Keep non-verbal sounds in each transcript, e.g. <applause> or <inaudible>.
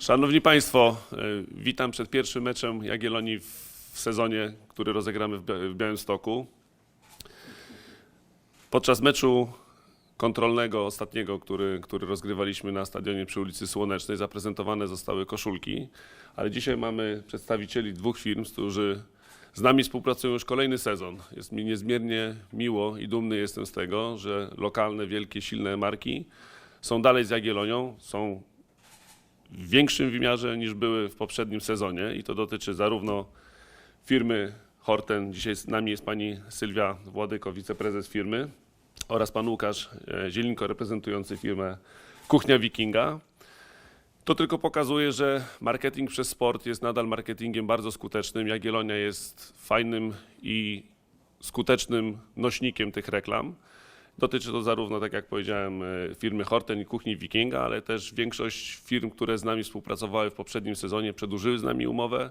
Szanowni Państwo, e, witam przed pierwszym meczem Jagiellonii w sezonie, który rozegramy w Bia- w Białymstoku. Podczas meczu kontrolnego, ostatniego, który, który rozgrywaliśmy na stadionie przy ulicy Słonecznej, zaprezentowane zostały koszulki, ale dzisiaj mamy przedstawicieli dwóch firm, którzy z nami współpracują już kolejny sezon. Jest mi niezmiernie miło i dumny jestem z tego, że lokalne, wielkie, silne marki są dalej z Jagiellonią, są w większym wymiarze niż były w poprzednim sezonie i to dotyczy zarówno firmy Horten, dzisiaj z nami jest pani Sylwia Władyko, wiceprezes firmy oraz pan Łukasz e, Zielinko reprezentujący firmę Kuchnia Wikinga. To tylko pokazuje, że marketing przez sport jest nadal marketingiem bardzo skutecznym. Jagiellonia jest fajnym i skutecznym nośnikiem tych reklam. Dotyczy to zarówno, tak jak powiedziałem, e, firmy Horten i Kuchni Wikinga, ale też większość firm, które z nami współpracowały w poprzednim sezonie, przedłużyły z nami umowę.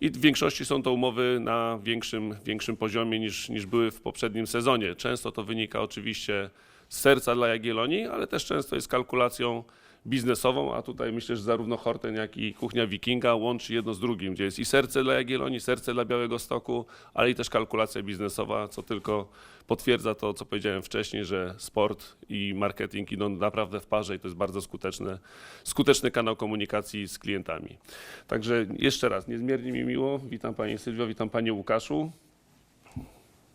I w większości są to umowy na większym, większym poziomie niż, niż były w poprzednim sezonie. Często to wynika oczywiście z serca dla Jagiellonii, ale też często jest kalkulacją biznesową, a tutaj myślę, że zarówno Horten, jak i Kuchnia Wikinga łączy jedno z drugim, gdzie jest i serce dla Jagiellonii, serce dla Białego Stoku, ale i też kalkulacja biznesowa, co tylko potwierdza to, co powiedziałem wcześniej, że sport i marketing idą naprawdę w parze i to jest bardzo skuteczne, skuteczny kanał komunikacji z klientami. Także jeszcze raz, niezmiernie mi miło. Witam Pani Sylwio, witam Panie Łukaszu.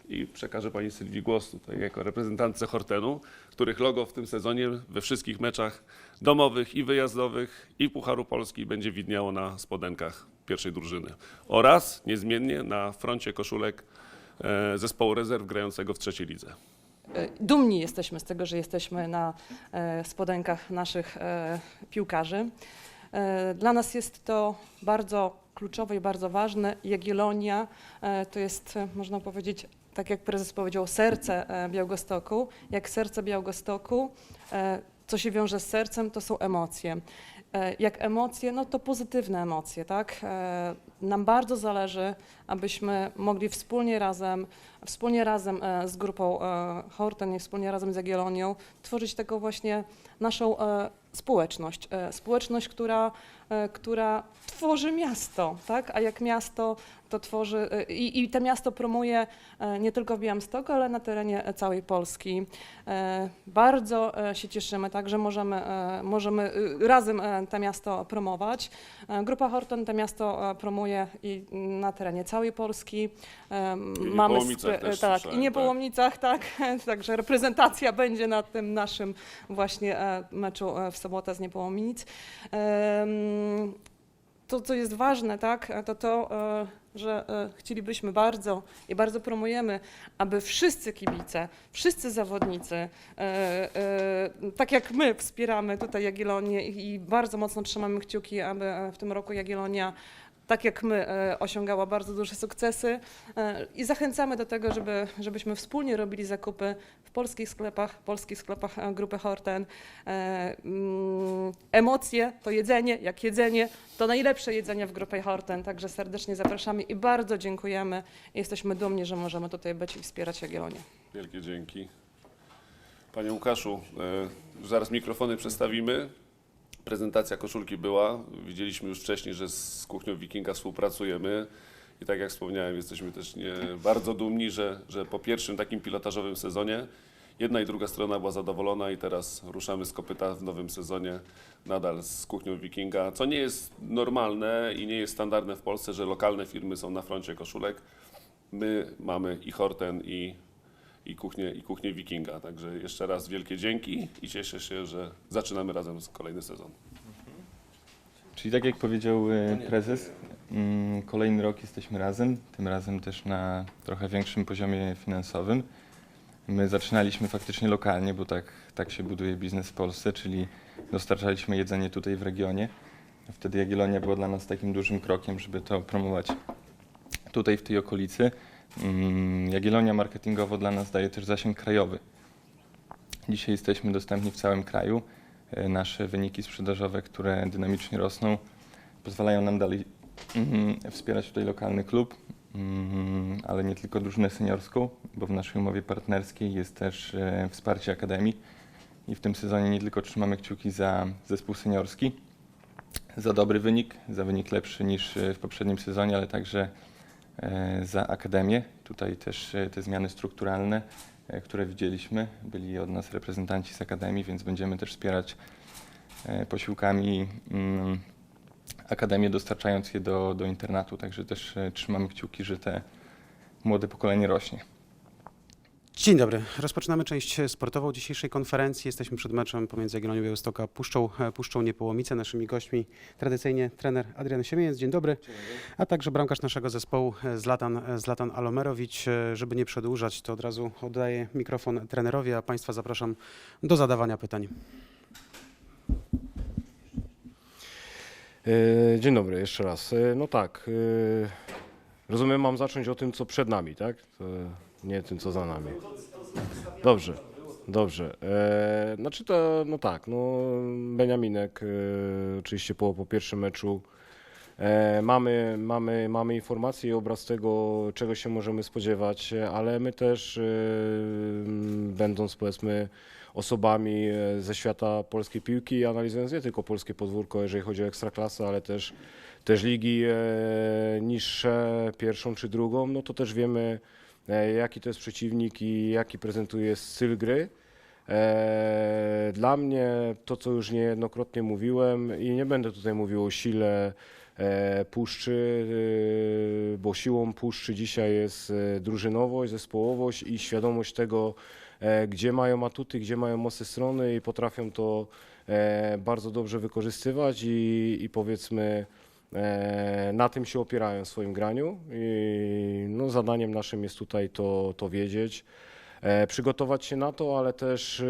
I przekażę Pani Sylwii głos tutaj jako reprezentantce Hortenu, których logo w tym sezonie we wszystkich meczach domowych i wyjazdowych i Pucharu Polski będzie widniało na spodenkach pierwszej drużyny. Oraz niezmiennie na froncie koszulek e, zespołu rezerw grającego w trzeciej lidze. E, Dumni jesteśmy z tego, że jesteśmy na e, spodenkach naszych piłkarzy. Dla nas jest to bardzo kluczowe i bardzo ważne. Jagiellonia to jest, można powiedzieć, tak jak prezes powiedział, serce e, Białegostoku. Jak serce Białegostoku, e, co się wiąże z sercem, to są emocje. E, Jak emocje, no to pozytywne emocje, tak? Nam bardzo zależy, abyśmy mogli wspólnie razem, wspólnie razem z grupą Horten i wspólnie razem z Jagiellonią tworzyć taką właśnie naszą społeczność. E, Społeczność, która, e, która tworzy miasto, tak? A jak miasto to tworzy e, i, i to miasto promuje nie tylko w Białymstoku, ale na terenie całej Polski. Bardzo się cieszymy, tak, że możemy, możemy razem to miasto promować. Grupa Horton to miasto promuje i na terenie całej Polski. I Mamy też tak, i nie tak. Połomnicach, tak, <laughs> także reprezentacja będzie na tym naszym właśnie meczu w sobotę z Niepołomic. Em, To, co jest ważne, tak, to to, e, że e, chcielibyśmy bardzo i bardzo promujemy, aby wszyscy kibice, wszyscy zawodnicy, e, tak jak my wspieramy tutaj Jagiellonię i bardzo mocno trzymamy kciuki, aby w tym roku Jagiellonia tak jak my, e, osiągała bardzo duże sukcesy e, i zachęcamy do tego, żeby, żebyśmy wspólnie robili zakupy w polskich sklepach, polskich sklepach e, grupy Horten. Mm, Emocje to jedzenie, jak jedzenie, to najlepsze jedzenie w grupie Horten, także serdecznie zapraszamy i bardzo dziękujemy. Jesteśmy dumni, że możemy tutaj być i wspierać Jagiellonię. Wielkie dzięki. Panie Łukaszu, zaraz mikrofony przestawimy. Prezentacja koszulki była. Widzieliśmy już wcześniej, że z Kuchnią Wikinga współpracujemy. I tak jak wspomniałem, jesteśmy też nie, bardzo dumni, że, że po pierwszym takim pilotażowym sezonie jedna i druga strona była zadowolona i teraz ruszamy z kopyta w nowym sezonie nadal z Kuchnią Wikinga, co nie jest normalne i nie jest standardne w Polsce, że lokalne firmy są na froncie koszulek. My mamy i Horten, i i kuchnię, i kuchnię Wikinga. Także jeszcze raz wielkie dzięki i cieszę się, że zaczynamy razem z kolejny sezon. Czyli tak jak powiedział e, prezes, mm, kolejny rok jesteśmy razem, tym razem też na trochę większym poziomie finansowym. My zaczynaliśmy faktycznie lokalnie, bo tak, tak się buduje biznes w Polsce, czyli dostarczaliśmy jedzenie tutaj w regionie. Wtedy Jagiellonia była dla nas takim dużym krokiem, żeby to promować tutaj w tej okolicy. Mm, Jagiellonia marketingowo dla nas daje też zasięg krajowy. Dzisiaj jesteśmy dostępni w całym kraju. E, Nasze wyniki sprzedażowe, które dynamicznie rosną, pozwalają nam dalej mm, wspierać tutaj lokalny klub, mm, ale nie tylko drużynę seniorską, bo w naszej umowie partnerskiej jest też e, wsparcie akademii i w tym sezonie nie tylko trzymamy kciuki za zespół seniorski, za dobry wynik, za wynik lepszy niż e, w poprzednim sezonie, ale także za Akademię. Tutaj też e, te zmiany strukturalne, e, które widzieliśmy, byli od nas reprezentanci z Akademii, więc będziemy też wspierać e, posiłkami mm, Akademię, dostarczając je do, do internatu. Także też e, trzymamy kciuki, że te młode pokolenie rośnie. Dzień dobry. Rozpoczynamy część sportową dzisiejszej konferencji. Jesteśmy przed meczem pomiędzy Jagiellonią Białystok a Puszczą, e, Puszczą Niepołomice. Naszymi gośćmi tradycyjnie trener Adrian Siemieniec. Dzień dobry. A także bramkarz naszego zespołu e, Zlatan, e, Zlatan Alomerowicz. Żeby nie przedłużać, to od razu oddaję mikrofon trenerowi, a Państwa zapraszam do zadawania pytań. Dzień dobry, jeszcze raz. No tak, rozumiem, mam zacząć o tym, co przed nami, tak? To Nie tym, co za nami. Dobrze, dobrze. E, Znaczy to, no tak, no Beniaminek e, oczywiście po, po pierwszym meczu e, mamy, mamy, mamy informacje i obraz tego, czego się możemy spodziewać, ale my też, e, będąc powiedzmy osobami e, ze świata polskiej piłki, analizując nie tylko polskie podwórko, jeżeli chodzi o ekstraklasę, ale też, też ligi e, niższe, pierwszą czy drugą, no to też wiemy, jaki to jest przeciwnik i jaki prezentuje styl gry. E, Dla mnie to, co już niejednokrotnie mówiłem i nie będę tutaj mówił o sile e, Puszczy, e, bo siłą Puszczy dzisiaj jest e, drużynowość, zespołowość i świadomość tego, e, gdzie mają atuty, gdzie mają mocne strony i potrafią to e, bardzo dobrze wykorzystywać i, i powiedzmy e, na tym się opierają w swoim graniu i no, zadaniem naszym jest tutaj to, to wiedzieć e, przygotować się na to, ale też e,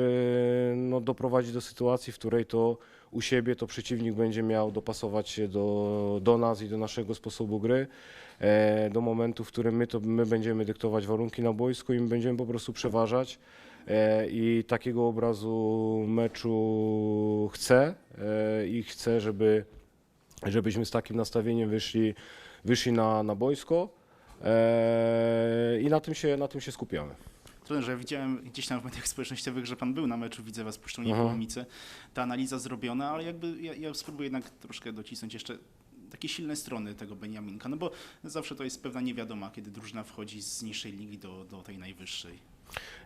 no, doprowadzić do sytuacji, w której to u siebie to przeciwnik będzie miał dopasować się do, do nas i do naszego sposobu gry, e, do momentu, w którym my, to, my będziemy dyktować warunki na boisku i my będziemy po prostu przeważać. E, I takiego obrazu meczu chcę e, i chcę, żeby, żebyśmy z takim nastawieniem wyszli, wyszli na, na boisko e, i na tym się, na tym się skupiamy. Trenerze, ja widziałem gdzieś tam w mediach społecznościowych, że pan był na meczu, widzę was puszczą Aha. Niepołomice. Ta analiza zrobiona, ale jakby ja, ja spróbuję jednak troszkę docisnąć jeszcze takie silne strony tego Beniaminka, no bo zawsze to jest pewna niewiadoma, kiedy drużyna wchodzi z niższej ligi do, do tej najwyższej.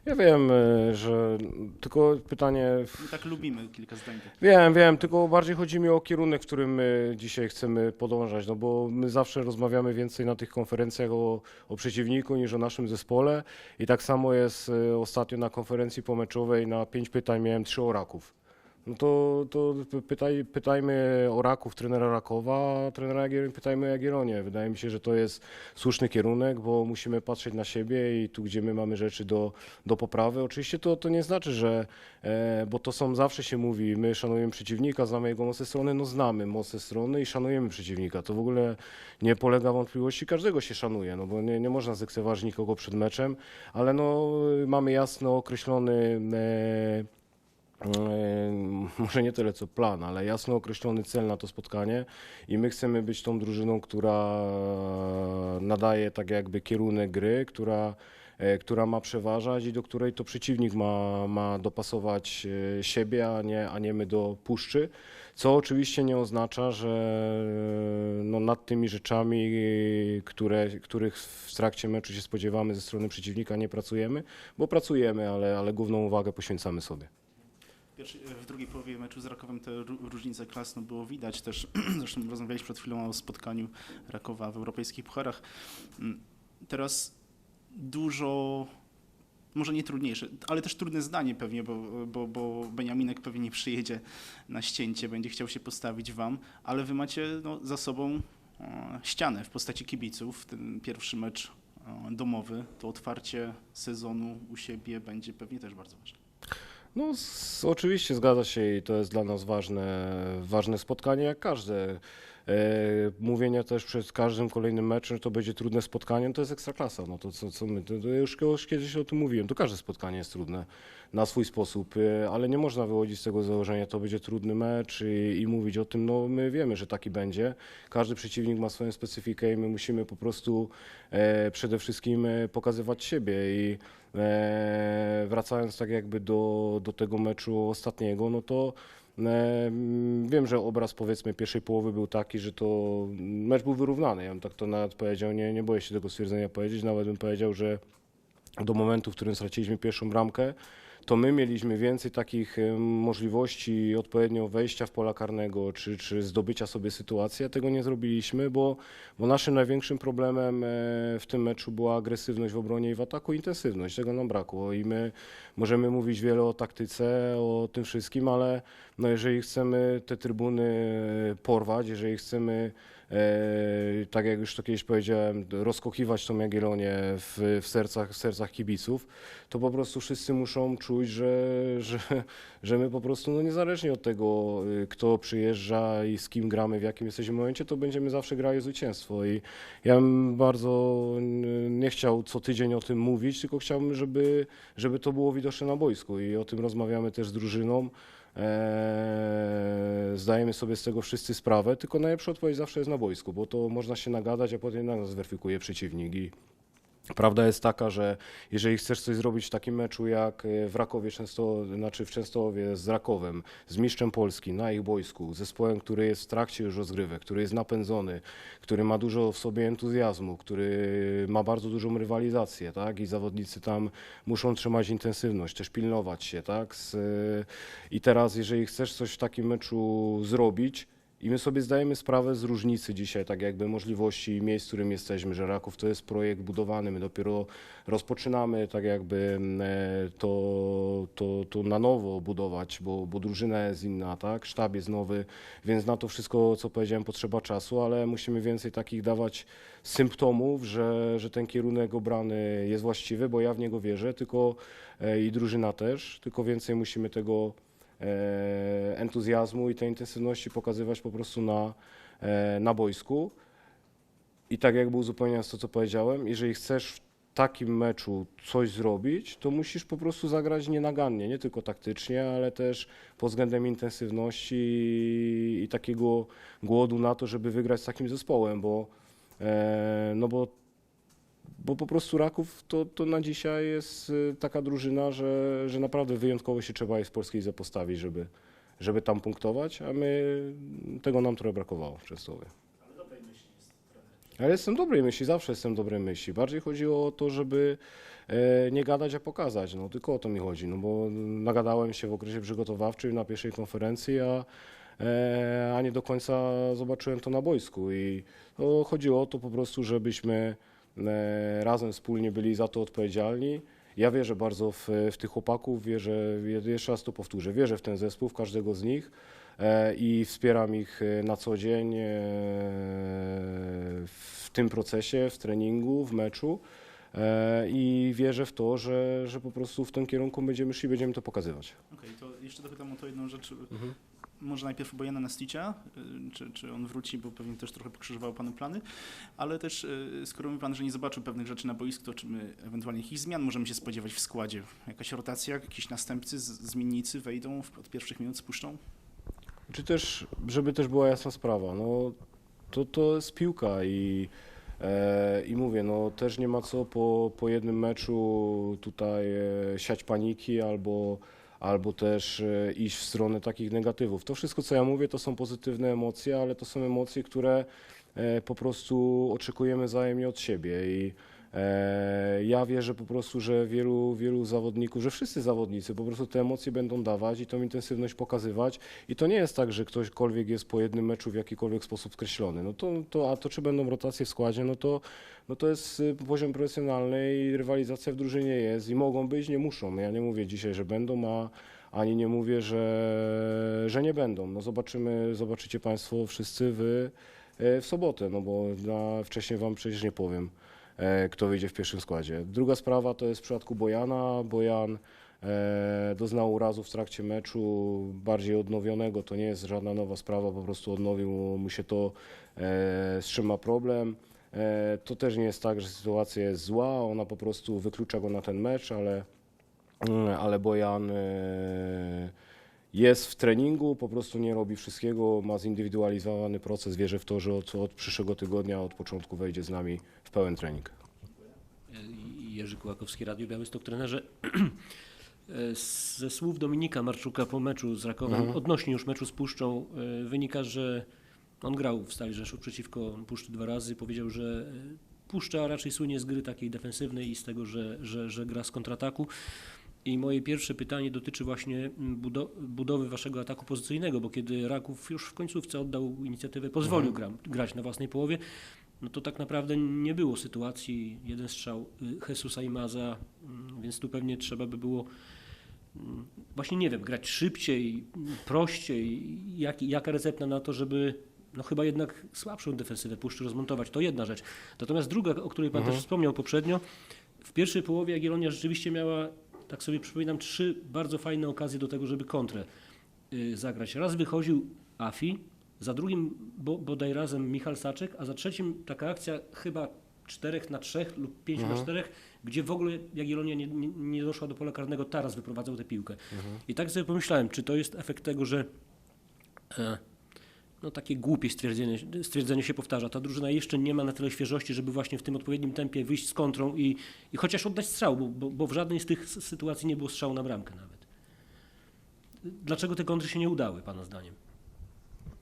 Ja wiem, e, że tylko pytanie. My tak lubimy kilka zdań. Wiem, wiem, tylko bardziej chodzi mi o kierunek, w którym my dzisiaj chcemy podążać, no bo my zawsze rozmawiamy więcej na tych konferencjach o, o przeciwniku niż o naszym zespole i tak samo jest e, ostatnio na konferencji pomeczowej na pięć pytań miałem trzy o Raków. No to, to pytaj, pytajmy o Raków trenera Rakowa, trenera Jagiellonii pytajmy o. Wydaje mi się, że to jest słuszny kierunek, bo musimy patrzeć na siebie i tu, gdzie my mamy rzeczy do, do poprawy. Oczywiście to, to nie znaczy, że, e, bo to są, zawsze się mówi, my szanujemy przeciwnika, znamy jego mocne strony, no znamy mocne strony i szanujemy przeciwnika. To w ogóle nie polega wątpliwości, każdego się szanuje, no bo nie, nie można zlekceważyć nikogo przed meczem, ale no mamy jasno określony e, może nie tyle co plan, ale jasno określony cel na to spotkanie i my chcemy być tą drużyną, która nadaje tak jakby kierunek gry, która, e, która ma przeważać i do której to przeciwnik ma, ma dopasować e, siebie, a nie, a nie my do puszczy. Co oczywiście nie oznacza, że no, nad tymi rzeczami, które, których w trakcie meczu się spodziewamy ze strony przeciwnika, nie pracujemy, bo pracujemy, ale, ale główną uwagę poświęcamy sobie. W drugiej połowie meczu z Rakowem te ró- różnice klas no, było widać też. <clears throat> Zresztą rozmawialiśmy przed chwilą o spotkaniu Rakowa w europejskich pucharach. Mm, Teraz dużo, może nie trudniejsze, ale też trudne zdanie pewnie, bo, bo, bo Beniaminek pewnie nie przyjedzie na ścięcie, będzie chciał się postawić wam, ale wy macie no, za sobą e, ścianę w postaci kibiców. Ten pierwszy mecz e, domowy, to otwarcie sezonu u siebie będzie pewnie też bardzo ważne. No, s- oczywiście zgadza się i to jest dla nas ważne, ważne spotkanie, jak każde. E, mówienie też przed każdym kolejnym meczem, że to będzie trudne spotkanie, no to jest ekstraklasa. No to co, co my, to, to już, kiedyś o tym mówiłem, to każde spotkanie jest trudne na swój sposób, e, ale nie można wychodzić z tego założenia, to będzie trudny mecz i, i mówić o tym, no my wiemy, że taki będzie. Każdy przeciwnik ma swoją specyfikę i my musimy po prostu e, przede wszystkim e, pokazywać siebie i e, wracając tak jakby do, do tego meczu ostatniego, no to Wiem, że obraz powiedzmy pierwszej połowy był taki, że to mecz był wyrównany. Ja bym tak to nawet powiedział, nie, nie boję się tego stwierdzenia powiedzieć, nawet bym powiedział, że do momentu, w którym straciliśmy pierwszą bramkę, to my mieliśmy więcej takich możliwości odpowiednio wejścia w pola karnego, czy, czy zdobycia sobie sytuacji, a tego nie zrobiliśmy, bo, bo naszym największym problemem e, w tym meczu była agresywność w obronie i w ataku, intensywność. Tego nam brakło i my możemy mówić wiele o taktyce, o tym wszystkim, ale no jeżeli chcemy te trybuny e, porwać, jeżeli chcemy tak jak już to kiedyś powiedziałem, rozkochiwać tą Jagiellonię w, w, sercach, w sercach kibiców, to po prostu wszyscy muszą czuć, że, że, że my po prostu, no niezależnie od tego, y, kto przyjeżdża i z kim gramy, w jakim jesteśmy momencie, to będziemy zawsze grali zwycięstwo. I ja bym bardzo nie chciał co tydzień o tym mówić, tylko chciałbym, żeby, żeby to było widoczne na boisku i o tym rozmawiamy też z drużyną. Eee, zdajemy sobie z tego wszyscy sprawę, tylko najlepsza odpowiedź zawsze jest na boisku, bo to można się nagadać, a potem na nas zweryfikuje przeciwnik. I prawda jest taka, że jeżeli chcesz coś zrobić w takim meczu jak e, w Rakowie, Często, znaczy w Częstochowie z Rakowem, z mistrzem Polski na ich boisku, zespołem, który jest w trakcie już rozgrywek, który jest napędzony, który ma dużo w sobie entuzjazmu, który ma bardzo dużą rywalizację, tak? I zawodnicy tam muszą trzymać intensywność, też pilnować się, tak? Z, I teraz, jeżeli chcesz coś w takim meczu zrobić, i my sobie zdajemy sprawę z różnicy dzisiaj, tak jakby możliwości miejsc, w którym jesteśmy, że Raków to jest projekt budowany, my dopiero rozpoczynamy tak jakby e, to, to, to na nowo budować, bo, bo drużyna jest inna, tak, sztab jest nowy, więc na to wszystko, co powiedziałem, potrzeba czasu, ale musimy więcej takich dawać symptomów, że, że ten kierunek obrany jest właściwy, bo ja w niego wierzę, tylko e, i drużyna też, tylko więcej musimy tego entuzjazmu i tej intensywności pokazywać po prostu na, e, na boisku. I tak jakby uzupełniając to, co powiedziałem, jeżeli chcesz w takim meczu coś zrobić, to musisz po prostu zagrać nienagannie, nie tylko taktycznie, ale też pod względem intensywności i, i takiego głodu na to, żeby wygrać z takim zespołem, bo, e, no bo bo po prostu Raków to, to na dzisiaj jest y, taka drużyna, że, że naprawdę wyjątkowo się trzeba jest polskiej lidze postawić, żeby, żeby tam punktować, a my tego nam trochę brakowało w Częstochowie. Ale jestem dobrej myśli, zawsze jestem dobrej myśli. Bardziej chodziło o to, żeby e, nie gadać, a pokazać. No tylko o to mi chodzi, no bo nagadałem się w okresie przygotowawczym na pierwszej konferencji, a, e, a nie do końca zobaczyłem to na boisku i to chodziło o to po prostu, żebyśmy razem wspólnie byli za to odpowiedzialni. Ja wierzę bardzo w, w tych chłopaków, wierzę, jeszcze raz to powtórzę, wierzę w ten zespół, w każdego z nich e, i wspieram ich e, na co dzień e, w tym procesie, w treningu, w meczu e, i wierzę w to, że, że po prostu w tym kierunku będziemy szli, będziemy to pokazywać. Okej, to jeszcze dopytam o to jedną rzecz. Może najpierw Bojana Nasticia, y, czy, czy on wróci, bo pewnie też trochę pokrzyżowały Panu plany, ale też y, skoro mówi Pan, że nie zobaczył pewnych rzeczy na boisku, to czy my ewentualnie jakichś zmian możemy się spodziewać w składzie? Jakaś rotacja, jakiś następcy, zmiennicy wejdą od pierwszych minut, spuszczą? Czy też, żeby też była jasna sprawa, no to, to jest piłka i, e, i mówię, no też nie ma co po, po jednym meczu tutaj e, siać paniki albo, albo też e, iść w stronę takich negatywów. To wszystko, co ja mówię, to są pozytywne emocje, ale to są emocje, które e, po prostu oczekujemy wzajemnie od siebie i ja wierzę po prostu, że wielu, wielu zawodników, że wszyscy zawodnicy po prostu te emocje będą dawać i tą intensywność pokazywać i to nie jest tak, że ktośkolwiek jest po jednym meczu w jakikolwiek sposób skreślony. No to, to, a to czy będą rotacje w składzie, no to, no to jest y, poziom profesjonalny i rywalizacja w drużynie jest i mogą być, nie muszą. Ja nie mówię dzisiaj, że będą, a ani nie mówię, że, że nie będą. No zobaczymy, zobaczycie Państwo wszyscy w, e, w sobotę, no bo na, wcześniej Wam przecież nie powiem, e, kto wyjdzie w pierwszym składzie. Druga sprawa to jest w przypadku Bojana. Bojan e, doznał urazu w trakcie meczu bardziej odnowionego. To nie jest żadna nowa sprawa, po prostu odnowił mu się to, e, z czym ma problem. E, to też nie jest tak, że sytuacja jest zła, ona po prostu wyklucza go na ten mecz, ale, mm, ale Bojan e, jest w treningu, po prostu nie robi wszystkiego, ma zindywidualizowany proces. Wierzę w to, że od, od przyszłego tygodnia, od początku wejdzie z nami w pełen trening. Jerzy Kułakowski, Radio Białystok, trenerze. <clears throat> Ze słów Dominika Marczuka po meczu z Rakowem, odnośnie już meczu z Puszczą, e, wynika, że on grał w Stali Rzeszów przeciwko Puszczy dwa razy. Powiedział, że Puszcza raczej słynie z gry takiej defensywnej i z tego, że, że, że gra z kontrataku. I moje pierwsze pytanie dotyczy właśnie mm, budo- budowy waszego ataku pozycyjnego, bo kiedy Raków już w końcówce oddał inicjatywę, pozwolił gra, grać na własnej połowie, no to tak naprawdę nie było sytuacji, jeden strzał y, Jesusa i Maza, mm, więc tu pewnie trzeba by było mm, właśnie nie wiem, grać szybciej, prościej, jak, jaka recepta na to, żeby no chyba jednak słabszą defensywę Puszczy rozmontować, to jedna rzecz. Natomiast druga, o której Pan też wspomniał poprzednio, w pierwszej połowie Jagiellonia rzeczywiście miała, tak sobie przypominam, trzy bardzo fajne okazje do tego, żeby kontrę y, zagrać. Raz wychodził Afi, za drugim bo, bodaj razem Michal Saczek, a za trzecim taka akcja chyba czterech na trzech lub pięć na czterech, gdzie w ogóle Jagiellonia nie, nie, nie doszła do pola karnego, Taras wyprowadzał tę piłkę. I tak sobie pomyślałem, czy to jest efekt tego, że e, no takie głupie stwierdzenie, stwierdzenie się powtarza. Ta drużyna jeszcze nie ma na tyle świeżości, żeby właśnie w tym odpowiednim tempie wyjść z kontrą i, i chociaż oddać strzał, bo, bo, bo w żadnej z tych sytuacji nie było strzału na bramkę nawet. Dlaczego te kontry się nie udały, Pana zdaniem?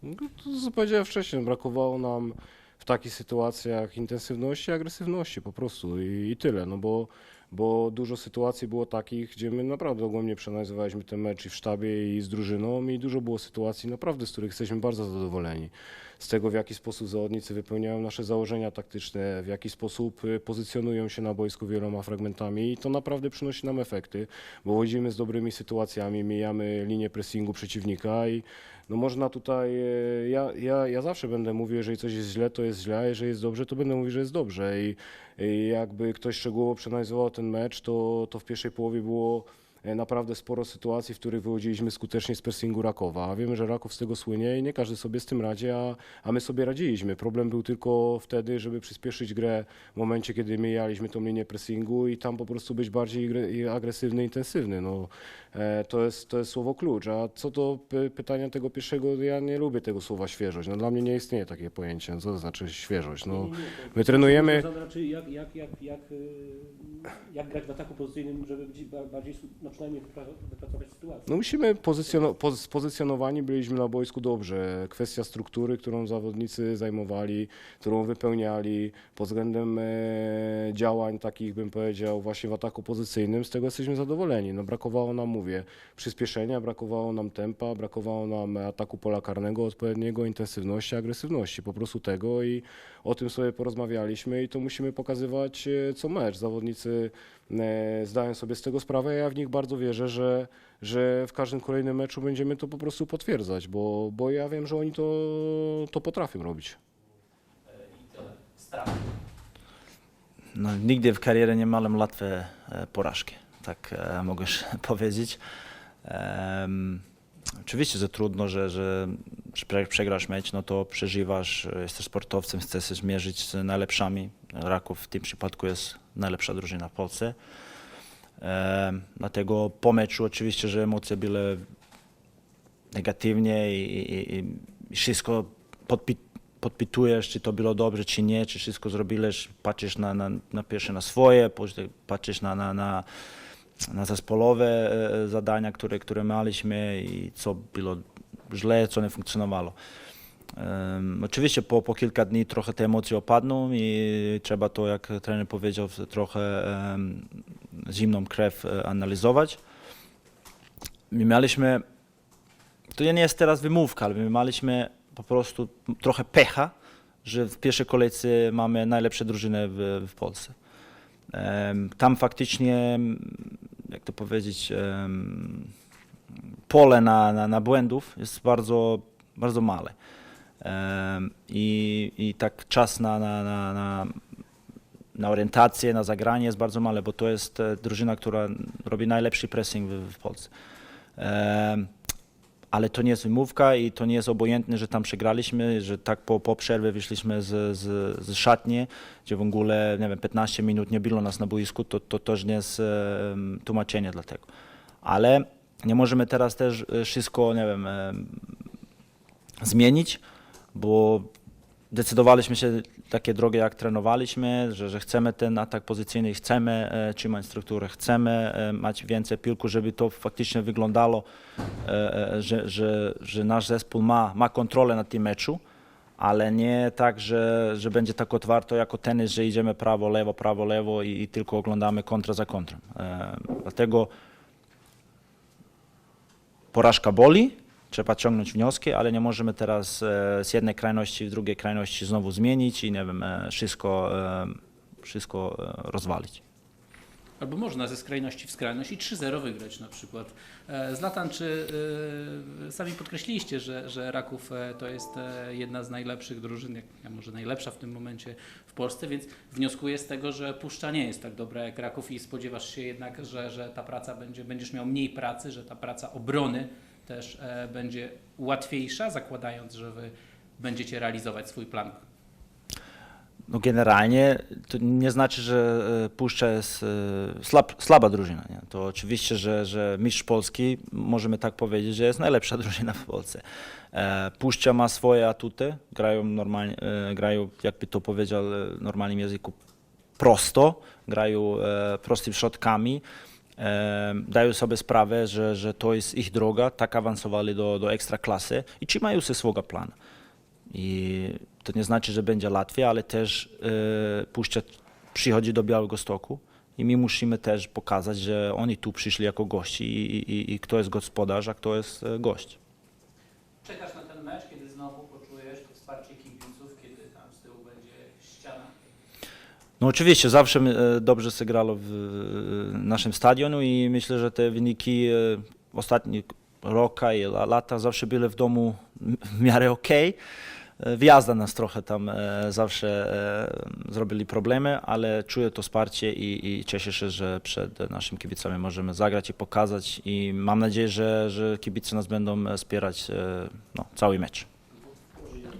No, to co powiedziałem wcześniej, brakowało nam w takich sytuacjach intensywności, agresywności po prostu i, i tyle, no bo, bo dużo sytuacji było takich, gdzie my naprawdę ogólnie przeanalizowaliśmy ten mecz i w sztabie i z drużyną i dużo było sytuacji naprawdę, z których jesteśmy bardzo zadowoleni. Z tego, w jaki sposób zawodnicy wypełniają nasze założenia taktyczne, w jaki sposób y, pozycjonują się na boisku wieloma fragmentami i to naprawdę przynosi nam efekty, bo chodzimy z dobrymi sytuacjami, mijamy linię pressingu przeciwnika i no można tutaj, e, ja, ja, ja zawsze będę mówił, jeżeli coś jest źle, to jest źle, a jeżeli jest dobrze, to będę mówił, że jest dobrze i jakby ktoś szczegółowo przeanalizował ten mecz, to, to w pierwszej połowie było naprawdę sporo sytuacji, w których wychodziliśmy skutecznie z pressingu Rakowa. A wiemy, że Raków z tego słynie i nie każdy sobie z tym radzi, a, a my sobie radziliśmy. Problem był tylko wtedy, żeby przyspieszyć grę w momencie, kiedy mijaliśmy tą linię pressingu i tam po prostu być bardziej agresywny, intensywny. No, e, to, jest, to jest słowo klucz. A co do py- pytania tego pierwszego, ja nie lubię tego słowa świeżość. No, dla mnie nie istnieje takie pojęcie. Co to znaczy świeżość? No, my trenujemy... Znaczy, jak, jak, jak, jak, y, jak grać w ataku pozycyjnym, żeby być ba- bardziej, no przynajmniej wypra- wypracować sytuację? No musimy pozycjono- poz- spozycjonowani byliśmy na boisku dobrze. Kwestia struktury, którą zawodnicy zajmowali, którą wypełniali pod względem e, działań takich bym powiedział właśnie w ataku pozycyjnym, z tego jesteśmy zadowoleni. No brakowało nam, mówię, przyspieszenia, brakowało nam tempa, brakowało nam ataku pola karnego odpowiedniego, intensywności, agresywności, po prostu tego i o tym sobie porozmawialiśmy i to musimy pokazywać e, co mecz. Zawodnicy e, zdają sobie z tego sprawę, ja w nich bardzo wierzę, że, że w każdym kolejnym meczu będziemy to po prostu potwierdzać, bo, bo ja wiem, że oni to, to potrafią robić. No, nigdy w karierze nie miałem łatwe e, porażki, tak e, mogę <laughs> powiedzieć. Em, oczywiście, że trudno, że, że prze- przegrasz mecz, no to przeżywasz, e, jesteś sportowcem, chcesz się zmierzyć z najlepszymi. Raków w tym przypadku jest najlepsza drużyna w Polsce. Dlatego po meczu oczywiście, że emocje były negatywnie i, i, i- wszystko podpi, podpitujesz, czy to było dobrze, czy nie, czy wszystko zrobiłeś, patrzysz na, na, na pierwsze na swoje, patrzysz na, na, na, na zespołowe e, zadania, które, które mieliśmy i co było źle, co nie funkcjonowało. Um, oczywiście po, po kilka dni trochę te emocje opadną i trzeba to, jak trener powiedział, trochę em, zimną krew e, analizować. My mieliśmy to nie jest teraz wymówka, ale my mieliśmy po prostu trochę pecha, że w pierwszej kolejce mamy najlepsze drużyny w, w Polsce. Em, Tam faktycznie, jak to powiedzieć, em, pole na, na, na błędów jest bardzo, bardzo małe. I, I tak czas na, na, na, na, na orientację, na zagranie jest bardzo małe, bo to jest e, drużyna, która robi najlepszy pressing w, w Polsce. Ale to nie jest wymówka i to nie jest obojętne, że tam przegraliśmy, że tak po, po przerwie wyszliśmy z, z, z szatni, gdzie w ogóle, nie wiem, 15 minut nie było nas na boisku, to, to też nie jest tłumaczenie dla tego. Ale nie możemy teraz też e, wszystko, nie wiem, em, zmienić, bo decydowaliśmy się takie drogi, jak trenowaliśmy, że, że chcemy ten atak pozycyjny, chcemy e, trzymać strukturę, chcemy e, mieć więcej piłku, żeby to faktycznie wyglądało, e, e, że, że, że nasz zespół ma, ma kontrolę nad tym meczu, ale nie tak, że, że będzie tak otwarto jako tenis, że idziemy prawo, lewo, prawo, lewo i, i tylko oglądamy kontra za kontrą. E, dlatego porażka boli, trzeba ciągnąć wnioski, ale nie możemy teraz e, z jednej krajności w drugiej krajności znowu zmienić i nie wiem, e, wszystko, e, wszystko rozwalić. Albo można ze skrajności w skrajność i 3-0 wygrać na przykład. Zlatan, czy e, sami podkreśliliście, że, że Raków to jest jedna z najlepszych drużyn, może najlepsza w tym momencie w Polsce, więc wnioskuję z tego, że Puszcza nie jest tak dobra jak Raków i spodziewasz się jednak, że, że ta praca będzie, będziesz miał mniej pracy, że ta praca obrony też e, będzie łatwiejsza, zakładając, że wy będziecie realizować swój plan No generalnie to nie znaczy, że e, Puszcza jest e, słaba drużyna. Nie? To oczywiście, że, że mistrz Polski, możemy tak powiedzieć, że jest najlepsza <laughs> drużyna w Polsce. Puszcza ma swoje atuty, grają normalnie, grają, jakby to powiedział w normalnym języku, prosto, grają prostymi środkami. Dają sobie sprawę, że, że to jest ich droga, tak awansowali do, do ekstraklasy i trzymają się swojego planu. I to nie znaczy, że będzie łatwiej, ale też e, Puszcza przychodzi do Białego Stoku i my musimy też pokazać, że oni tu przyszli jako gości i, i, i kto jest gospodarz, a kto jest e, gość. Czekasz na ten mecz, kiedy znowu poczujesz to wsparcie kibiców, kiedy tam z tyłu będzie ściana? No oczywiście, zawsze e, dobrze się grało w e, naszym stadionu i myślę, że te wyniki e, ostatnich rokach i la- latach zawsze były w domu w miarę. E, Wjazda nas trochę tam zawsze zrobili problemy, ale czuję to wsparcie i, i cieszę się, że przed naszymi kibicami możemy zagrać i pokazać i mam nadzieję, że, że kibice nas będą wspierać no, cały mecz.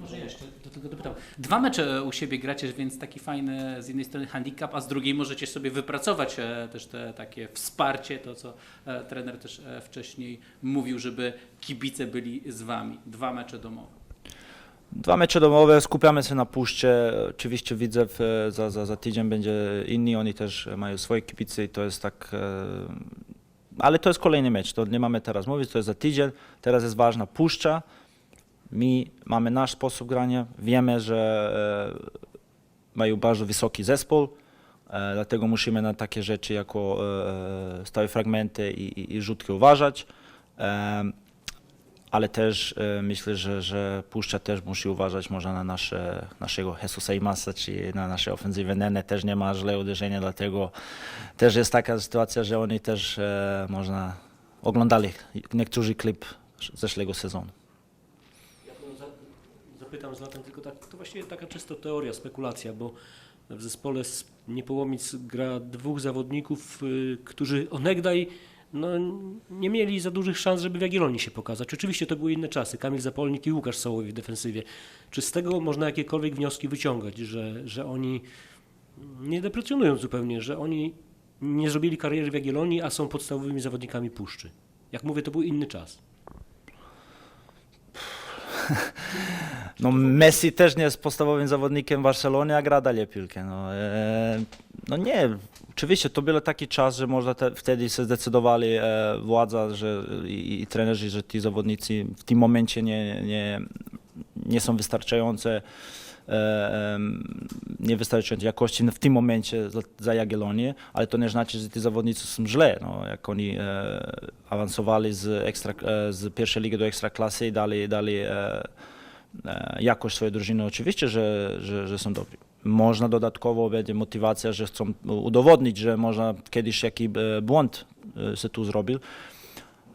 Może jeszcze do tego dopytam. Dwa mecze u siebie gracie, więc taki fajny z jednej strony handicap, a z drugiej możecie sobie wypracować e, też te takie wsparcie, to co e, trener też e, wcześniej mówił, żeby kibice byli z wami. Dwa mecze domowe. Dwa mecze domowe, skupiamy się na puszcze. Oczywiście widzę, za, za, za tydzień będzie inni, oni też mają swoje kibice i to jest tak. Ale to jest kolejny mecz, to nie mamy teraz mówić, to jest za tydzień. Teraz jest ważna puszcza. My mamy nasz sposób grania, wiemy, że e, mają bardzo wysoki zespół, e, dlatego musimy na takie rzeczy jako e, stałe fragmenty i, i, i rzutki uważać. Ale też myślę, że, że Puszcza też musi uważać może na nasze, naszego Jesusa Imasa, czy na nasze ofensywę Nene, też nie ma źle uderzenia, dlatego też jest taka sytuacja, że oni też można oglądali niektórzy klip zeszłego sezonu. Za- zapytam Zlatan, tylko tak, to właściwie taka czysto teoria, spekulacja, bo w zespole z Niepołomic gra dwóch zawodników, y, którzy onegdaj no, nie mieli za dużych szans, żeby w Jagiellonii się pokazać. Oczywiście to były inne czasy, Kamil Zapolnik i Łukasz Sołowi w defensywie. Czy z tego można jakiekolwiek wnioski wyciągać, że, że oni, nie deprecjonując zupełnie, że oni nie zrobili kariery w Jagiellonii, a są podstawowymi zawodnikami Puszczy? Jak mówię, to był inny czas. No Messi też nie jest podstawowym zawodnikiem Barcelony, a gra dalej piłkę. No, e, no nie, oczywiście to był taki czas, że te, wtedy się zdecydowali e, władza że, i, i trenerzy, że ci zawodnicy w tym momencie nie, nie, nie są wystarczające e, niewystarczającej jakości w tym momencie za, Jagiellonię, ale to nie znaczy, że ci zawodnicy są źle. No, jak oni e, awansowali z, ekstra, e, z pierwszej ligi do ekstraklasy i e, e, jakość swojej drużyny, oczywiście, że, że, że są dobrzy. Można dodatkowo będzie motywacja, że chcą udowodnić, że można kiedyś jaki e, błąd e, się tu zrobił,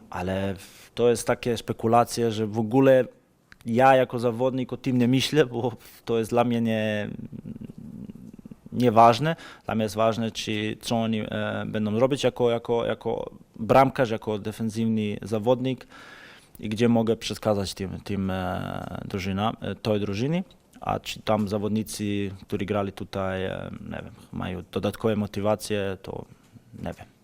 ale to jest takie spekulacje, że w ogóle ja jako zawodnik o tym nie myślę, bo to jest dla mnie nie, nieważne. Dla mnie jest ważne, czy, co oni e, będą robić jako, jako, jako bramkarz, jako defensywny zawodnik i gdzie mogę przeszkadzać tym, tym e, e, tej drużynie. A czy tam zawodnicy, którzy grali tutaj, e, nie wiem, mają dodatkowe motywacje, to nie wiem.